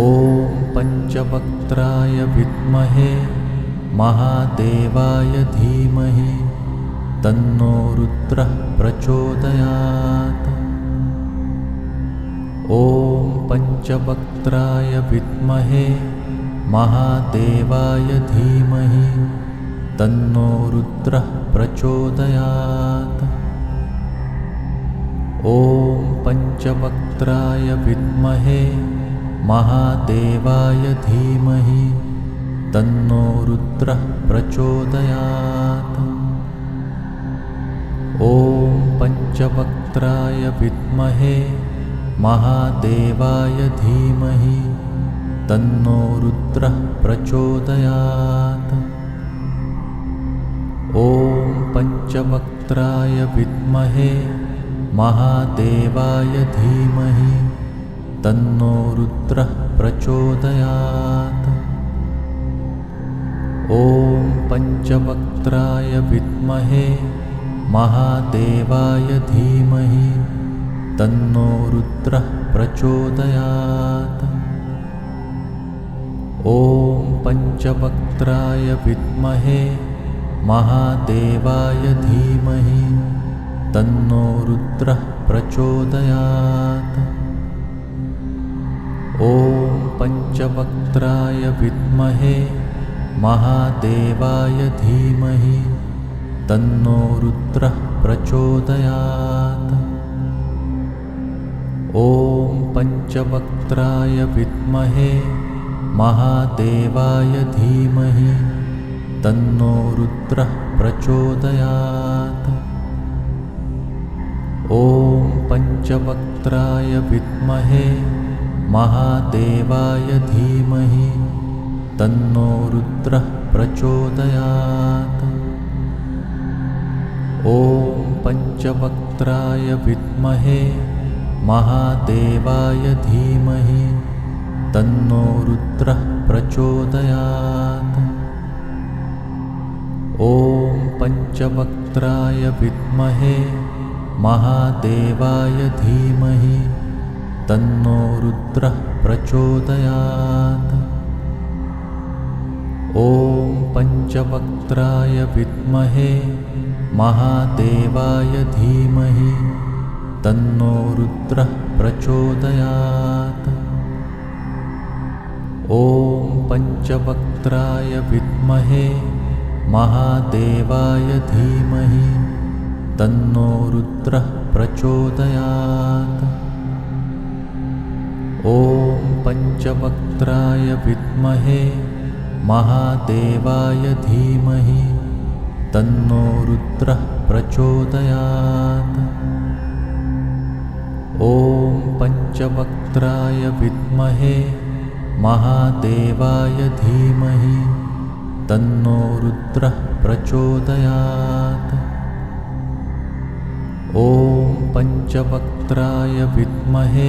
ॐ पञ्चवक्त्राय विद्महे महादेवाय धीमहि तन्नो रुद्रः प्रचोदयात्। ॐ पञ्चवक्त्राय विद्महे महादेवाय धीमहि तन्नो रुद्रः प्रचोदयात्। ॐ पञ्चवक्त्राय विद्महे महादेवाय धीमहि तन्नो रुद्रः प्रचोदयात्। ॐ पञ्चवक्त्राय विद्महे महादेवाय धीमहि तन्नो रुद्रः प्रचोदयात्। ॐ पञ्चवक्त्राय विद्महे महादेवाय धीमहि तन्नो रुद्रः प्रचोदयात्। ॐ पञ्चवक्त्राय विद्महे महादेवाय धीमहि तन्नो रुद्रः प्रचोदयात्। ॐ पञ्चवक्त्राय विद्महे महादेवाय धीमहि तन्नो रुद्रः प्रचोदयात् ॐ पञ्चवक्त्राय विद्महे महादेवाय धीमहि तन्नो रुद्रः प्रचोदयात्। ॐ पञ्चवक्त्राय विद्महे महादेवाय धीमहि तन्नो रुद्रः प्रचोदयात्। ॐ पञ्चवक्त्राय विद्महे महादेवाय धीमहि तन्नो रुद्रः प्रचोदयात्। ॐ पञ्चवक्त्राय विद्महे महादेवाय धीमहि तन्नो रुद्रः प्रचोदयात्। ॐ पञ्चवक्त्राय विद्महे महादेवाय धीमहि तन्नो रुद्रः प्रचोदयात्। ॐ पञ्चवक्त्राय विद्महे महादेवाय धीमहि तन्नो रुद्रः प्रचोदयात्। ॐ पञ्चवक्त्राय विद्महे महादेवाय धीमहि तन्नो रुद्रः प्रचोदयात् ॐ पञ्चवक्त्राय विद्महे महादेवाय धीमहि तन्नो रुद्रः प्रचोदयात्। ॐ पञ्चवक्त्राय विद्महे महादेवाय धीमहि तन्नो रुद्रः प्रचोदयात्। ॐ पञ्चवक्त्राय विद्महे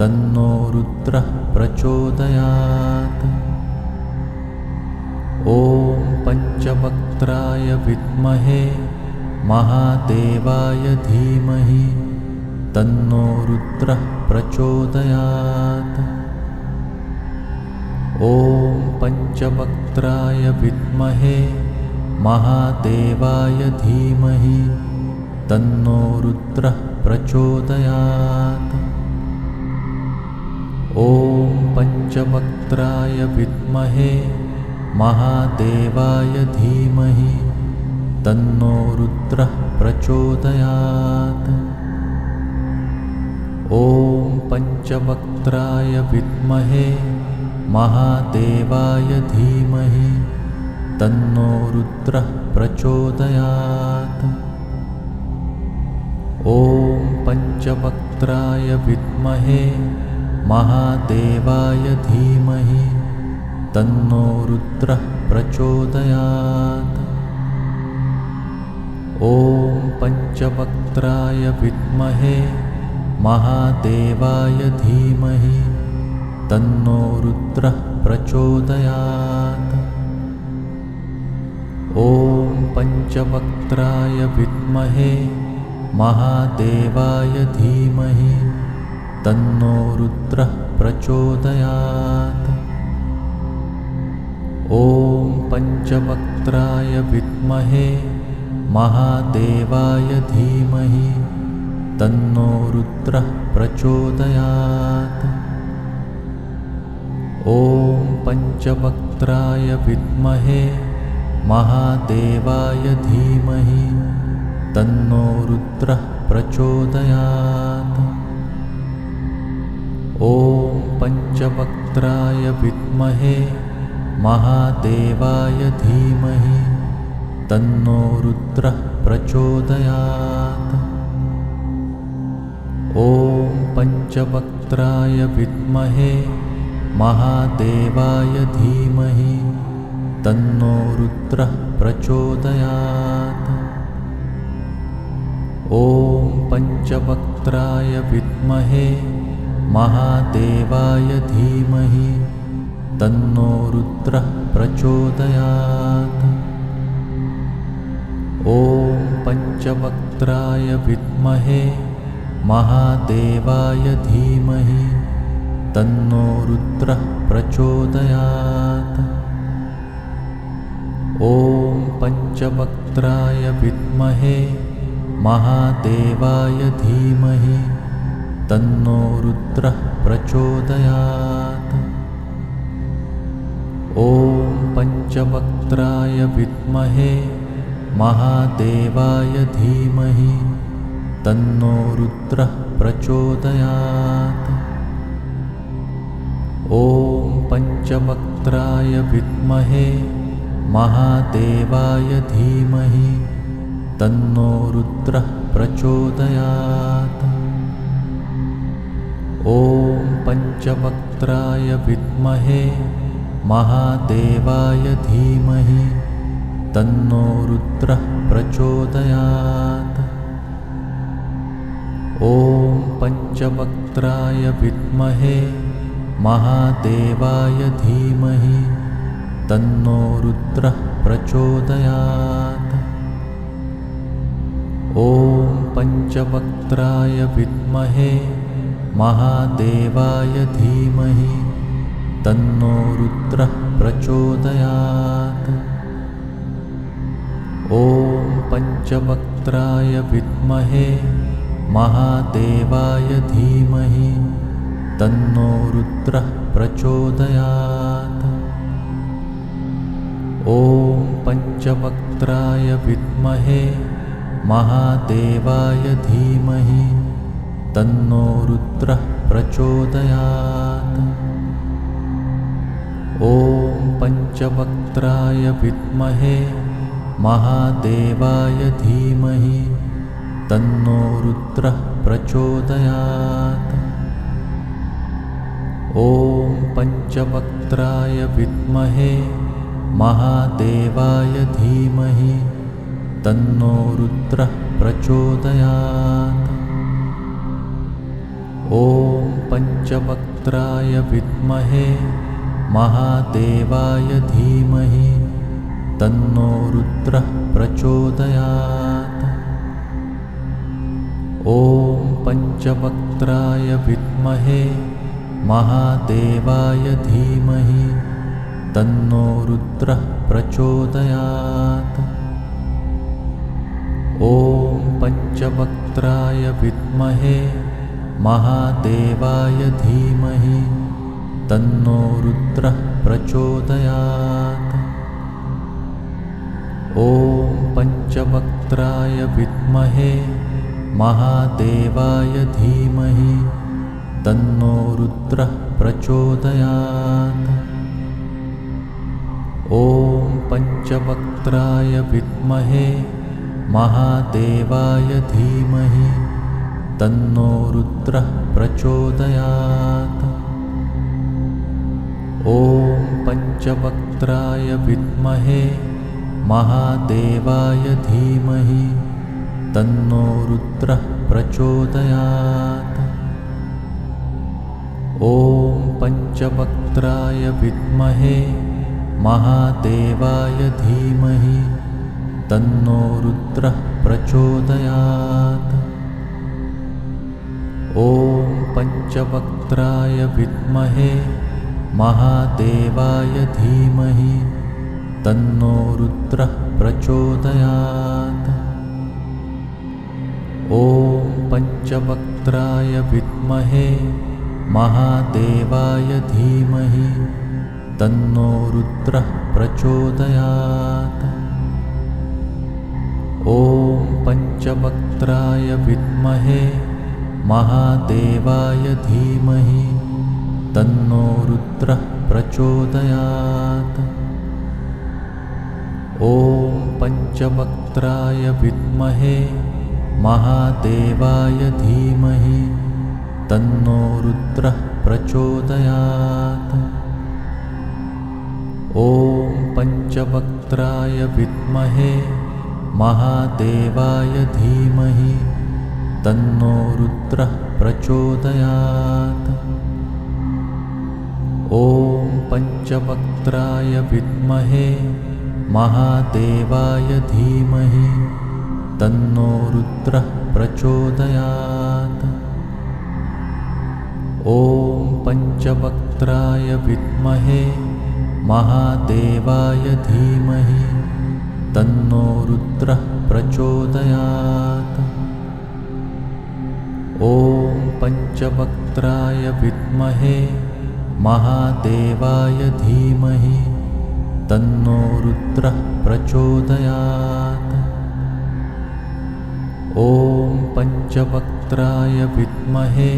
तन्नो रुद्रः प्रचोदयात्। ॐ पञ्चवक्त्राय विद्महे महादेवाय धीमहि तन्नो रुद्रः प्रचोदयात्। ॐ पञ्चवक्त्राय विद्महे महादेवाय धीमहि तन्नो रुद्रः प्रचोदयात् ॐ पञ्चवक्त्राय विद्महे महादेवाय धीमहि तन्नो रुद्रः प्रचोदयात्। ॐ पञ्चवक्त्राय विद्महे महादेवाय धीमहि तन्नो रुद्रः प्रचोदयात्। ॐ पञ्चवक्त्राय विद्महे महादेवाय धीमहि तन्नो रुद्रः प्रचोदयात्। ॐ पञ्चवक्त्राय विद्महे महादेवाय धीमहि तन्नो रुद्रः प्रचोदयात्। ॐ पञ्चवक्त्राय विद्महे महादेवाय धीमहि तन्नो रुद्रः प्रचोदयात्। ॐ पञ्चवक्त्राय विद्महे महादेवाय धीमहि तन्नो रुद्रः प्रचोदयात्। ॐ पञ्चवक्त्राय विद्महे महादेवाय धीमहि तन्नो रुद्रः प्रचोदयात् पञ्चवक्त्राय विद्महे महादेवाय धीमहि तन्नो रुद्रः प्रचोदयात्। ॐ पञ्चवक्त्राय विद्महे महादेवाय धीमहि तन्नो रुद्रः प्रचोदयात्। ॐ पञ्चवक्त्राय विद्महे महादेवाय धीमहि तन्नो रुद्रः प्रचोदयात्। ॐ पञ्चवक्त्राय विद्महे महादेवाय धीमहि तन्नो रुद्रः प्रचोदयात्। ॐ पञ्चवक्त्राय विद्महे महादेवाय धीमहि तन्नो रुद्रः प्रचोदयात्। ॐ पञ्चवक्त्राय विद्महे महादेवाय धीमहि तन्नो रुद्रः प्रचोदयात्। ॐ पञ्चवक्त्राय विद्महे महादेवाय धीमहि तन्नो रुद्रः प्रचोदयात् ॐ पञ्चवक्त्राय विद्महे महादेवाय धीमहि तन्नो रुद्रः प्रचोदयात्। ॐ पञ्चवक्त्राय विद्महे महादेवाय धीमहि तन्नो रुद्रः प्रचोदयात्। ॐ पञ्चवक्त्राय विद्महे महादेवाय धीमहि तन्नो रुद्रः प्रचोदयात्। ॐ पञ्चवक्त्राय विद्महे महादेवाय धीमहि तन्नो रुद्रः प्रचोदयात्। ॐ पञ्चवक्त्राय विद्महे महादेवाय धीमहि तन्नो रुद्रः प्रचोदयात्। ॐ पञ्चवक्त्राय विद्महे महादेवाय धीमहि तन्नो रुद्रः प्रचोदयात्। ॐ पञ्चवक्त्राय विद्महे महादेवाय धीमहि तन्नो रुद्रः प्रचोदयात् ॐ पञ्चवक्त्राय विद्महे महादेवाय धीमहि तन्नो रुद्रः प्रचोदयात्। ॐ पञ्चवक्त्राय विद्महे महादेवाय धीमहि तन्नो रुद्रः प्रचोदयात्। ॐ पञ्चवक्त्राय विद्महे महादेवाय धीमहि तन्नो रुद्रः प्रचोदयात्। ॐ पञ्चवक्त्राय विद्महे महादेवाय धीमहि तन्नो रुद्रः प्रचोदयात्। ॐ पञ्चवक्त्राय विद्महे महादेवाय धीमहि तन्नो रुद्रः प्रचोदयात्। ॐ पञ्चवक्त्राय विद्महे महादेवाय धीमहि तन्नो रुद्रः प्रचोदयात्। ॐ पञ्चवक्त्राय विद्महे महादेवाय धीमहि तन्नो रुद्रः प्रचोदयात् ॐ पञ्चवक्त्राय विद्महे महादेवाय धीमहि तन्नो रुद्रः प्रचोदयात्। ॐ पञ्चवक्त्राय विद्महे महादेवाय धीमहि तन्नो रुद्रः प्रचोदयात्। ॐ पञ्चवक्त्राय विद्महे महादेवाय धीमहि तन्नो रुद्रः प्रचोदयात्। ॐ पञ्चवक्त्राय विद्महे महादेवाय धीमहि तन्नो रुद्रः प्रचोदयात्। ॐ पञ्चवक्त्राय विद्महे महादेवाय धीमहि तन्नो रुद्रः प्रचोदयात्। ॐ पञ्चवक्त्राय विद्महे महादेवाय धीमहि तन्नो रुद्रः प्रचोदयात्। ॐ पञ्चवक्त्राय विद्महे महादेवाय धीमहि तन्नो रुद्रः प्रचोदयात् ॐ पञ्चवक्त्राय विद्महे महादेवाय धीमहि तन्नो रुद्रः प्रचोदयात्। ॐ पञ्चवक्त्राय विद्महे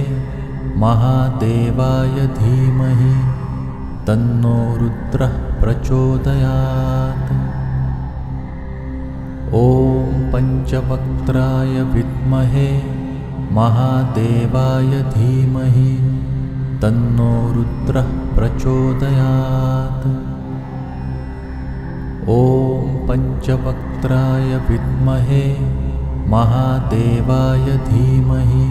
महादेवाय धीमहि तन्नो रुद्रः प्रचोदयात्। ॐ पञ्चवक्त्राय विद्महे महादेवाय धीमहि तन्नो रुद्रः प्रचोदयात्। ॐ पञ्चवक्त्राय विद्महे महादेवाय धीमहि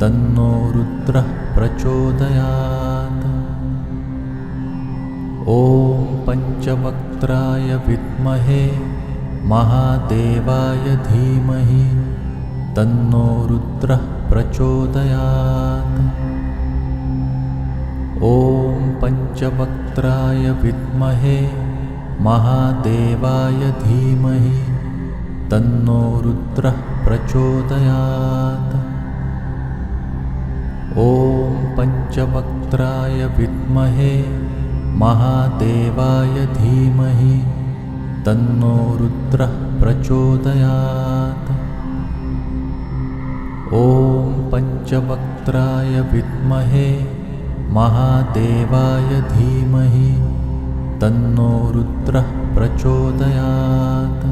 तन्नो रुद्रः प्रचोदयात्। ॐ पञ्चवक्त्राय विद्महे महादेवाय धीमहि तन्नो रुद्रः प्रचोदयात्। ॐ पञ्चवक्त्राय विद्महे महादेवाय धीमहि तन्नो रुद्रः प्रचोदयात्। ॐ पञ्चवक्त्राय विद्महे महादेवाय धीमहि तन्नो रुद्रः प्रचोदयात् ॐ पञ्चवक्त्राय विद्महे महादेवाय धीमहि तन्नो रुद्रः प्रचोदयात्।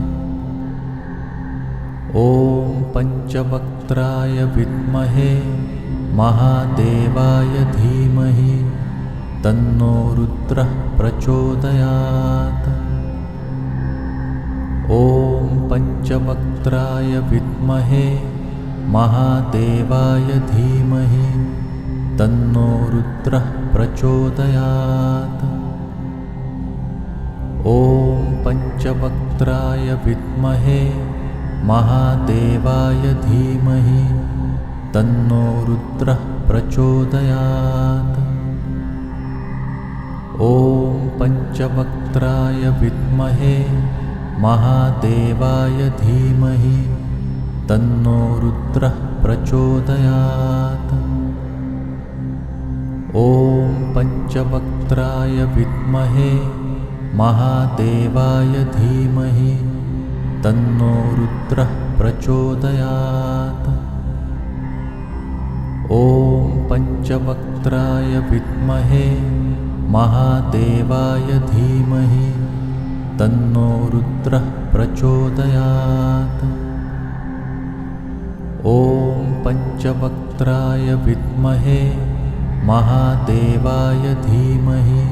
ॐ पञ्चवक्त्राय विद्महे महादेवाय धीमहि तन्नो रुद्रः प्रचोदयात्। ॐ पञ्चवक्त्राय विद्महे महादेवाय धीमहि तन्नो रुद्रः प्रचोदयात्। ॐ पञ्चवक्त्राय विद्महे महादेवाय धीमहि तन्नो रुद्रः प्रचोदयात्। ॐ पञ्चवक्त्राय विद्महे महादेवाय धीमहि तन्नो रुद्रः प्रचोदयात्। ॐ पञ्चवक्त्राय विद्महे महादेवाय धीमहि तन्नो रुद्रः प्रचोदयात्। ॐ पञ्चवक्त्राय विद्महे महादेवाय धीमहि तन्नो रुद्रः प्रचोदयात् पञ्चवक्त्राय विद्महे महादेवाय धीमहि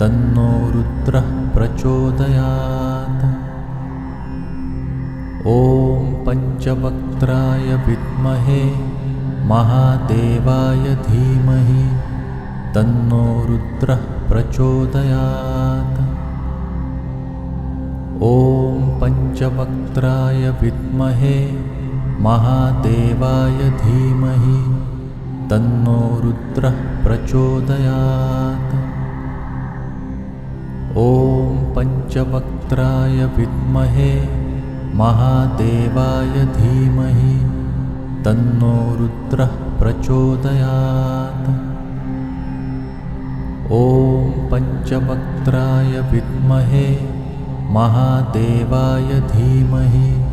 तन्नो रुद्रः प्रचोदयात्। ॐ पञ्चवक्त्राय विद्महे महादेवाय धीमहि तन्नो रुद्रः प्रचोदयात्। ॐ पञ्चवक्त्राय विद्महे महादेवाय धीमहि तन्नो रुद्रः प्रचोदयात्। ॐ पञ्चवक्त्राय विद्महे महादेवाय धीमहि तन्नो रुद्रः प्रचोदयात्। ॐ पञ्चवक्त्राय विद्महे महादेवाय धीमहि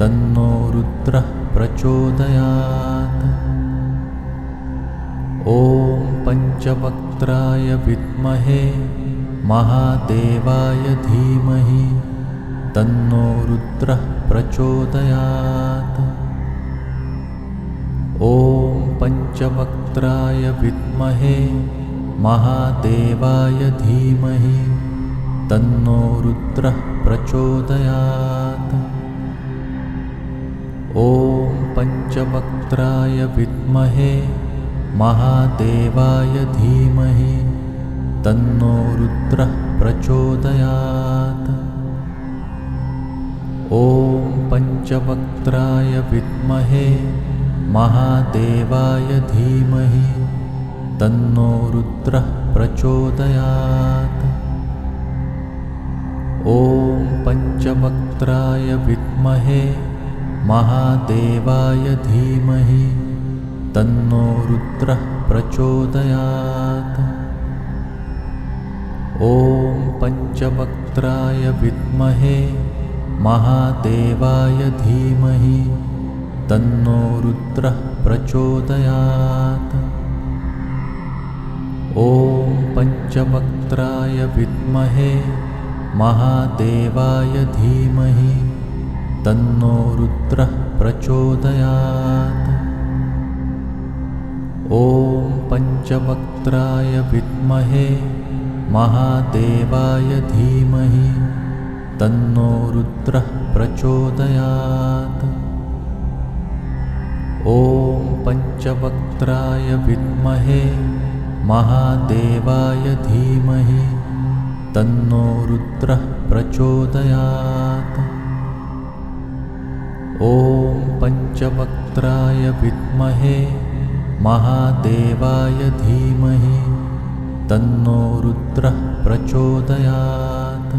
तन्नो रुद्रः प्रचोदयात्। ॐ पञ्चवक्त्राय विद्महे महादेवाय धीमहि तन्नो रुद्रः प्रचोदयात्। ॐ पञ्चवक्त्राय विद्महे महादेवाय धीमहि तन्नो रुद्रः प्रचोदयात् ॐ पञ्चवक्त्राय विद्महे महादेवाय धीमहि तन्नो रुद्रः प्रचोदयात्। ॐ पञ्चवक्त्राय विद्महे महादेवाय धीमहि तन्नो रुद्रः प्रचोदयात्। ॐ पञ्चवक्त्राय विद्महे महादेवाय धीमहि तन्नो रुद्रः प्रचोदयात्। ॐ पञ्चवक्त्राय विद्महे महादेवाय धीमहि तन्नो रुद्रः प्रचोदयात्। ॐ पञ्चवक्त्राय विद्महे महादेवाय धीमहि तन्नो रुद्रः प्रचोदयात्। ॐ पञ्चवक्त्राय विद्महे महादेवाय धीमहि तन्नो रुद्रः प्रचोदयात्। ॐ पञ्चवक्त्राय विद्महे महादेवाय धीमहि तन्नो रुद्रः प्रचोदयात् ॐ पञ्चवक्त्राय विद्महे महादेवाय धीमहि तन्नो रुद्रः प्रचोदयात्।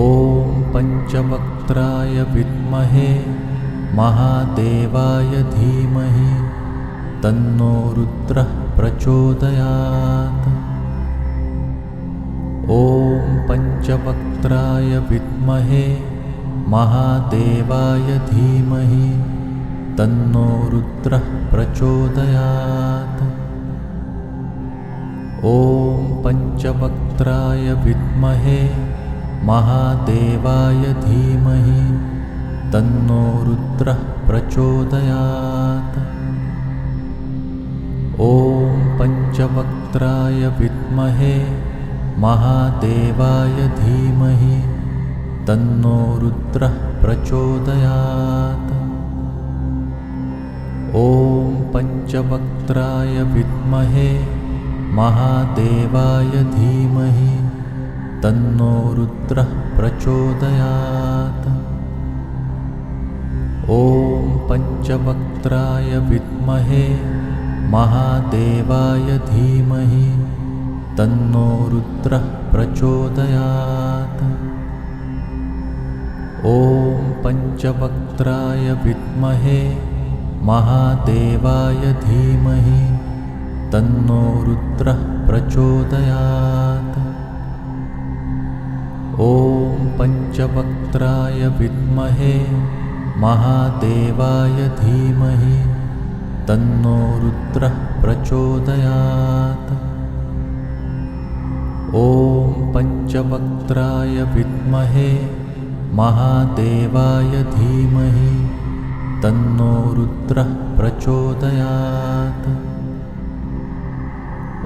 ॐ पञ्चवक्त्राय विद्महे महादेवाय धीमहि तन्नो रुद्रः प्रचोदयात्। ॐ पञ्चवक्त्राय विद्महे महादेवाय धीमहि तन्नो रुद्रः प्रचोदयात्। ॐ पञ्चवक्त्राय विद्महे महादेवाय धीमहि तन्नो रुद्रः प्रचोदयात्। ॐ पञ्चवक्त्राय विद्महे महादेवाय धीमहि तन्नो रुद्रः प्रचोदयात्। ॐ पञ्चवक्त्राय विद्महे महादेवाय धीमहि तन्नो रुद्रः प्रचोदयात्। ॐ पञ्चवक्त्राय विद्महे महादेवाय धीमहि तन्नो रुद्रः प्रचोदयात् ॐ पञ्चवक्त्राय विद्महे महादेवाय धीमहि तन्नो रुद्रः प्रचोदयात्। ॐ पञ्चवक्त्राय विद्महे महादेवाय धीमहि तन्नो रुद्रः प्रचोदयात्। ॐ पञ्चवक्त्राय विद्महे महादेवाय धीमहि तन्नो रुद्रः प्रचोदयात्।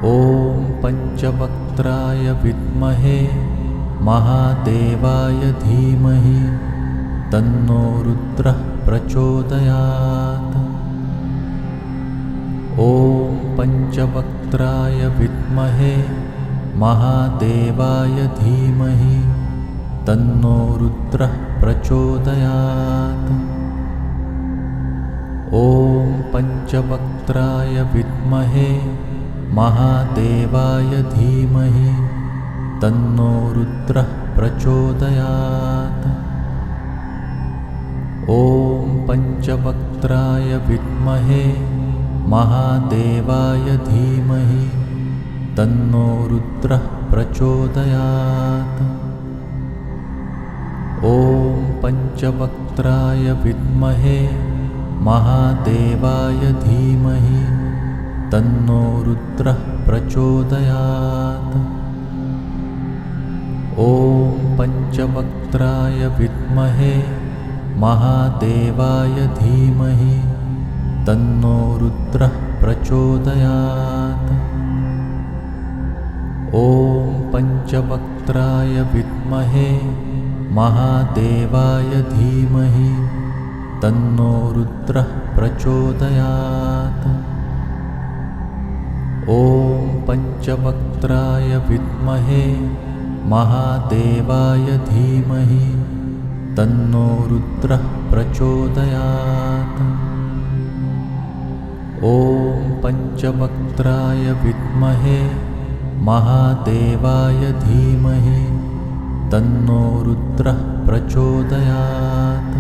ॐ पञ्चवक्त्राय विद्महे महादेवाय धीमहि तन्नो रुद्रः प्रचोदयात्। ॐ पञ्चवक्त्राय विद्महे महादेवाय धीमहि तन्नो रुद्रः प्रचोदयात्। ॐ पञ्चवक्त्राय विद्महे महादेवाय धीमहि तन्नो रुद्रः प्रचोदयात्। ॐ पञ्चवक्त्राय विद्महे महादेवाय धीमहि तन्नो रुद्रः प्रचोदयात् ॐ पञ्चवक्त्राय विद्महे महादेवाय धीमहि तन्नो रुद्रः प्रचोदयात्। ॐ पञ्चवक्त्राय विद्महे महादेवाय धीमहि तन्नो रुद्रः प्रचोदयात्। ॐ पञ्चवक्त्राय विद्महे महादेवाय धीमहि तन्नो रुद्रः प्रचोदयात्। ॐ पञ्चवक्त्राय विद्महे महादेवाय धीमहि तन्नो रुद्रः प्रचोदयात्। ॐ पञ्चवक्त्राय विद्महे महादेवाय धीमहि तन्नो रुद्रः प्रचोदयात्।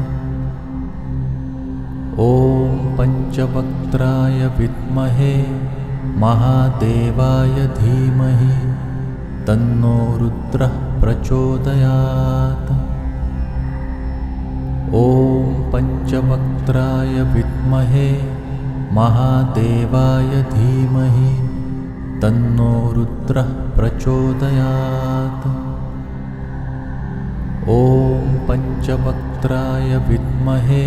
ॐ पञ्चवक्त्राय विद्महे महादेवाय धीमहि तन्नो रुद्रः प्रचोदयात्। ॐ पञ्चवक्त्राय विद्महे महादेवाय धीमहि तन्नो रुद्रः प्रचोदयात् पञ्चवक्त्राय विद्महे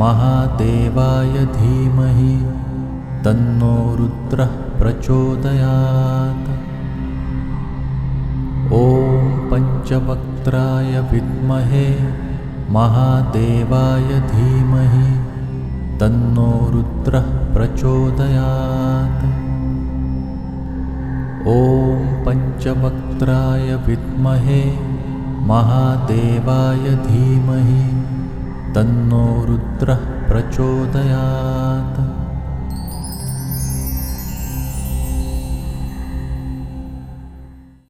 महादेवाय धीमहि तन्नो रुद्रः प्रचोदयात्। ॐ पञ्चवक्त्राय विद्महे महादेवाय धीमहि तन्नो रुद्रः प्रचोदयात्। ॐ पञ्चवक्त्राय विद्महे महादेवाय धीमहि तन्नो रुद्रः प्रचोदयात्